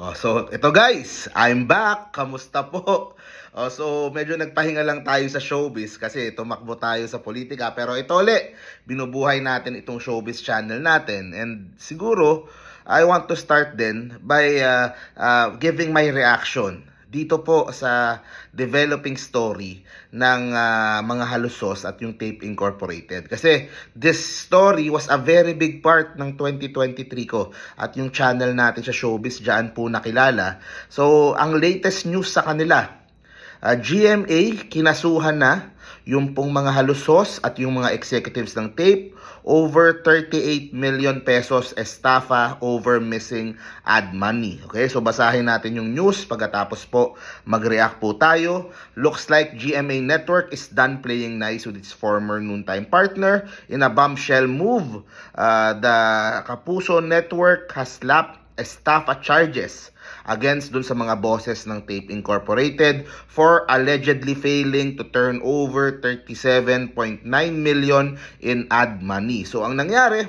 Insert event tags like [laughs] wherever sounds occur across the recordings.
Oh, so ito guys, I'm back. Kamusta po? Oh, so medyo nagpahinga lang tayo sa showbiz kasi tumakbo tayo sa politika pero ito uli, binubuhay natin itong showbiz channel natin and siguro I want to start then by uh, uh, giving my reaction dito po sa developing story ng ah, mga halusos at yung Tape Incorporated. Kasi this story was a very big part ng 2023 ko at yung channel natin sa Showbiz dyan po nakilala. So, ang latest news sa kanila, ah, GMA kinasuhan na yung pong mga halusos at yung mga executives ng tape over 38 million pesos estafa over missing ad money. Okay, so basahin natin yung news pagkatapos po mag-react po tayo. Looks like GMA Network is done playing nice with its former noontime partner in a bombshell move. Uh, the Kapuso Network has slapped estafa charges against dun sa mga bosses ng Tape Incorporated for allegedly failing to turn over 37.9 million in ad money. So ang nangyari,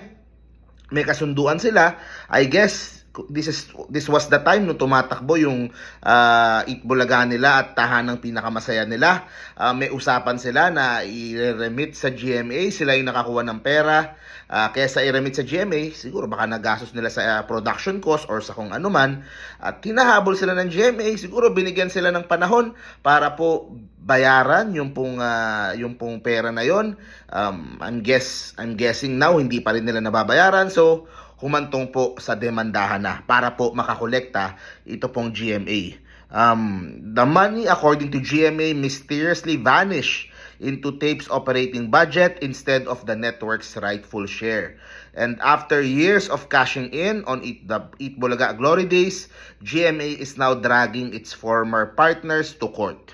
may kasunduan sila. I guess this is this was the time no tumatakbo yung uh, Itbulaga nila at tahanang pinakamasaya nila. Ah, may usapan sila na i-remit sa GMA, sila yung nakakuha ng pera. Ah, kesa i-remit sa GMA, siguro baka nagastos nila sa ah, production cost or sa kung ano man. At hinahabol sila ng GMA, siguro binigyan sila ng panahon para po bayaran yung pong ah, yung pong pera na yon. Um, I'm guess I'm guessing now hindi pa rin nila nababayaran. So humantong po sa demandahan na para po makakolekta ito pong GMA. Um, the money according to GMA mysteriously vanished into Tape's operating budget instead of the network's rightful share. And after years of cashing in on Eat, the Eat Bulaga Glory Days, GMA is now dragging its former partners to court.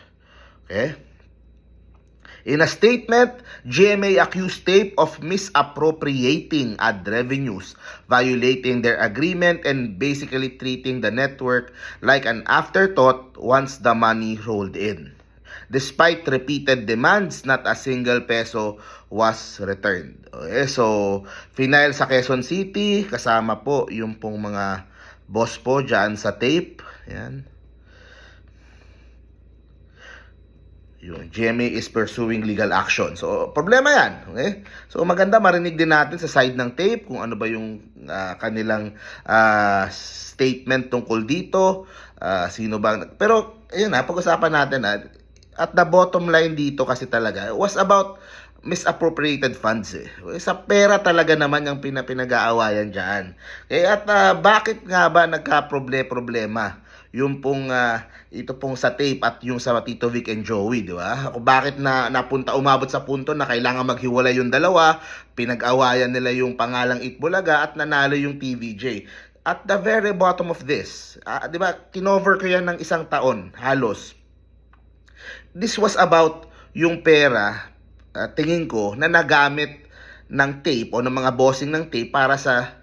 Okay? In a statement, GMA accused Tape of misappropriating ad revenues, violating their agreement, and basically treating the network like an afterthought once the money rolled in. Despite repeated demands, not a single peso was returned. Okay, so, final sa Quezon City, kasama po yung pong mga boss po dyan sa tape. Yan. Yung GMA is pursuing legal action. So, problema yan. Okay? So, maganda marinig din natin sa side ng tape kung ano ba yung ah, kanilang ah, statement tungkol dito. Ah, sino ba? Pero, ayun na, pag-usapan natin na at the bottom line dito kasi talaga was about misappropriated funds eh. Sa pera talaga naman yung pinapinag-aawayan dyan. Eh, at ah, bakit nga ba nagka-problema yung pong ah, ito pong sa tape at yung sa Tito Vic and Joey, di ba? Kung bakit na napunta umabot sa punto na kailangan maghiwalay yung dalawa, pinag-awayan nila yung pangalang Itbulaga at nanalo yung TVJ. At the very bottom of this, ah, di ba, kinover ko yan ng isang taon, halos. This was about yung pera, ah, tingin ko, na nagamit ng tape o ng mga bossing ng tape para sa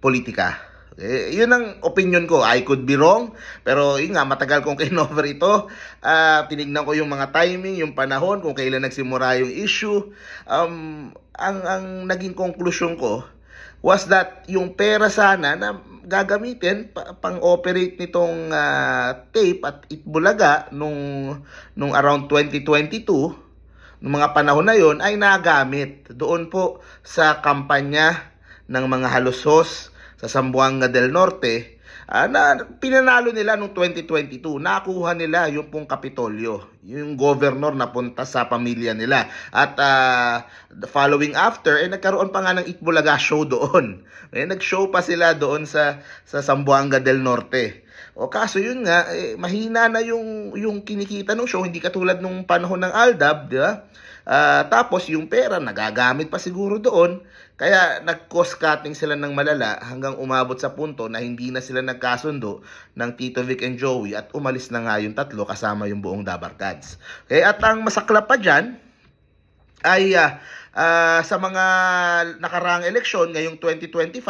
politika. Eh, yun ang opinion ko. I could be wrong. Pero yun nga, matagal kong kinover ito. Ah, tinignan ko yung mga timing, yung panahon, kung kailan nagsimula yung issue. Um, ang, ang naging conclusion ko was that yung pera sana na gagamitin pa, pang-operate nitong ah, tape at Itbulaga nung, nung around 2022 nung mga panahon na yon ay nagamit doon po sa kampanya ng mga halusos sa Zamboanga del Norte ah, na pinanalo nila noong 2022. Nakuha nila yung pong Kapitolyo. Yung governor na punta sa pamilya nila. At the following after, eh, nagkaroon pa nga ng Itbulaga show doon. Eh, nag-show pa sila doon sa, sa Zamboanga del Norte. O kaso yun nga, eh, mahina na yung, yung kinikita ng show, hindi katulad nung panahon ng Aldab, di ba? Ah, tapos yung pera nagagamit pa siguro doon. Kaya nag-cost cutting sila ng malala hanggang umabot sa punto na hindi na sila nagkasundo ng Tito Vic and Joey at umalis na nga yung tatlo kasama yung buong Dabarkads. Okay, at ang masakla pa dyan, ay ah, ah, sa mga nakaraang eleksyon ngayong 2025,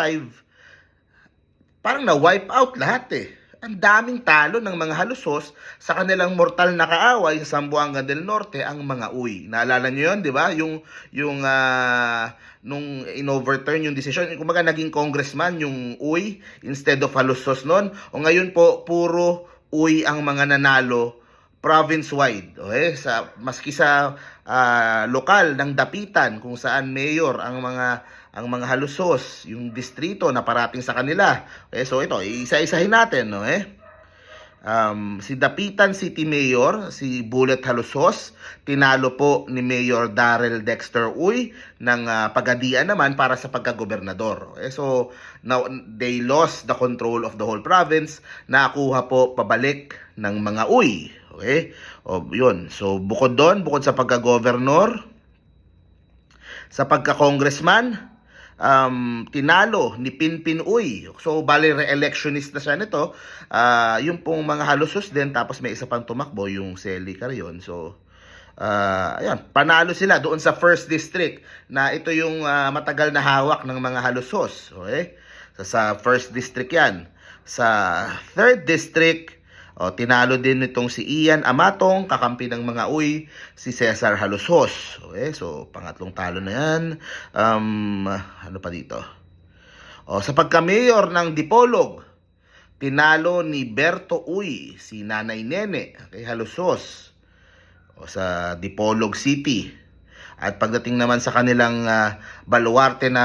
parang na-wipe out lahat eh. Ang daming talo ng mga halusos sa kanilang mortal na kaaway sa Zamboanga del Norte ang mga uy. Naalala niyo 'yon, 'di ba? Yung yung ah, nung in-overturn yung decision, kumbaga naging congressman yung uy instead of halusos noon. O ngayon po puro uy ang mga nanalo province-wide. Okay? Sa maski sa ah, lokal ng Dapitan kung saan mayor ang mga ang mga halusos, yung distrito na parating sa kanila. Okay, so ito, isa-isahin natin, no, eh. Um, si Dapitan City Mayor, si Bullet Halusos, tinalo po ni Mayor Darrell Dexter Uy ng ah, pagadian naman para sa pagkagobernador. Okay, so now they lost the control of the whole province, nakuha po pabalik ng mga Uy. Okay? O, yun. So, bukod doon, bukod sa pagka-governor, sa pagka-congressman, um, tinalo ni Pinpin Uy. So, bali re-electionist na siya nito. Ah, yung pong mga halusos din, tapos may isa pang tumakbo, yung Selly Carion. So, ah, ayan, panalo sila doon sa first district na ito yung ah, matagal na hawak ng mga halusos. Okay? So, sa first district yan. Sa third district, o, tinalo din nitong si Ian Amatong, kakampi ng mga uy, si Cesar Halusos. Okay, so pangatlong talo na yan. Um, ano pa dito? O, sa pagka-mayor ng Dipolog, tinalo ni Berto Uy, si Nanay Nene, kay Halusos. O, sa Dipolog City. At pagdating naman sa kanilang ah, baluarte na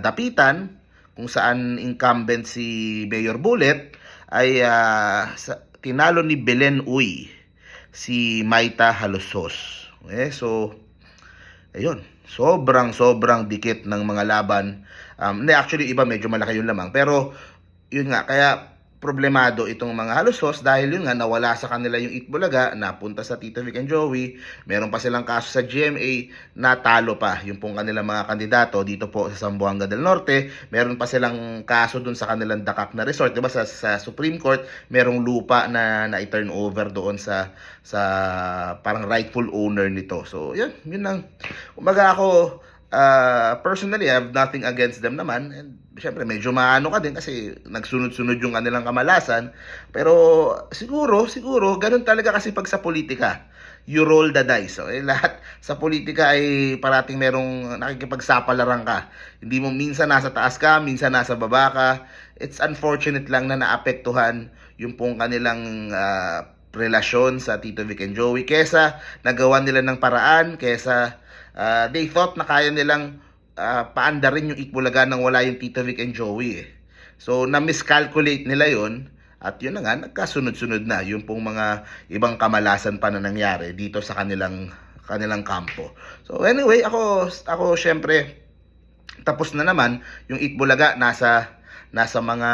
dapitan, kung saan incumbent si Mayor Bullet, ay ah, sa, tinalo ni Belen Uy si Maita Halosos. Okay, so ayun, sobrang sobrang dikit ng mga laban. Um, actually iba medyo malaki yung lamang, pero yun nga, kaya problemado itong mga halusos dahil yun nga nawala sa kanila yung Itbulaga, napunta sa Tito Vic and Joey, meron pa silang kaso sa GMA, natalo pa yung pong kanilang mga kandidato dito po sa Zamboanga del Norte, meron pa silang kaso dun sa kanilang Dakak na resort, 'di ba sa, sa Supreme Court, merong lupa na na turn over doon sa sa parang rightful owner nito. So, yun, yun lang. Kumbaga ako Uh, personally, I have nothing against them naman. And syempre, medyo maano ka din kasi nagsunod-sunod yung kanilang kamalasan. Pero siguro, siguro, ganun talaga kasi pag sa politika. You roll the dice. Okay? [laughs] Lahat sa politika ay parating merong nakikipagsapalaran ka. Hindi mo minsan nasa taas ka, minsan nasa baba ka. It's unfortunate lang na naapektuhan yung pong kanilang ah, relasyon sa Tito Vic and Joey. Kesa nagawa nila ng paraan, kesa ah, they thought na kaya nilang ah, paandarin yung Itbulaga nang wala yung Tito Vic and Joey eh. So, na-miscalculate nila yon at yun na nga, nagkasunod-sunod na yung pong mga ibang kamalasan pa na nangyari dito sa kanilang kanilang kampo. So anyway, ako ako syempre tapos na naman yung Itbulaga nasa nasa mga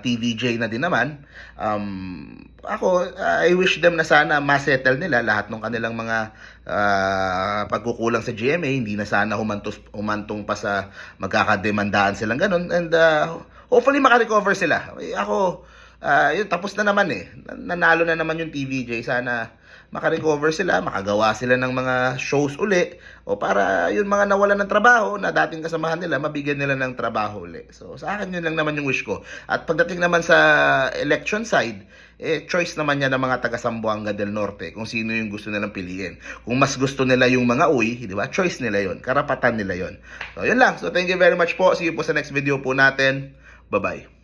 TVJ na din naman. Um, ako, I wish them na sana ma-settle nila lahat ng kanilang mga ah, pagkukulang sa GMA. Hindi na sana humantos, humantong pa sa magkakademandaan silang ganun. And ah, hopefully makarecover sila. Ako, ah, yun, tapos na naman eh. Nanalo na naman yung TVJ. Sana makarecover sila, makagawa sila ng mga shows uli o para yun mga nawalan ng trabaho na dating kasamahan nila, mabigyan nila ng trabaho uli. So sa akin yun lang naman yung wish ko. At pagdating naman sa election side, eh choice naman yan ng mga taga Sambuanga del Norte kung sino yung gusto nilang piliin. Kung mas gusto nila yung mga uy, di ba? Choice nila yon, karapatan nila yon. So yun lang. So thank you very much po. See you po sa next video po natin. Bye-bye.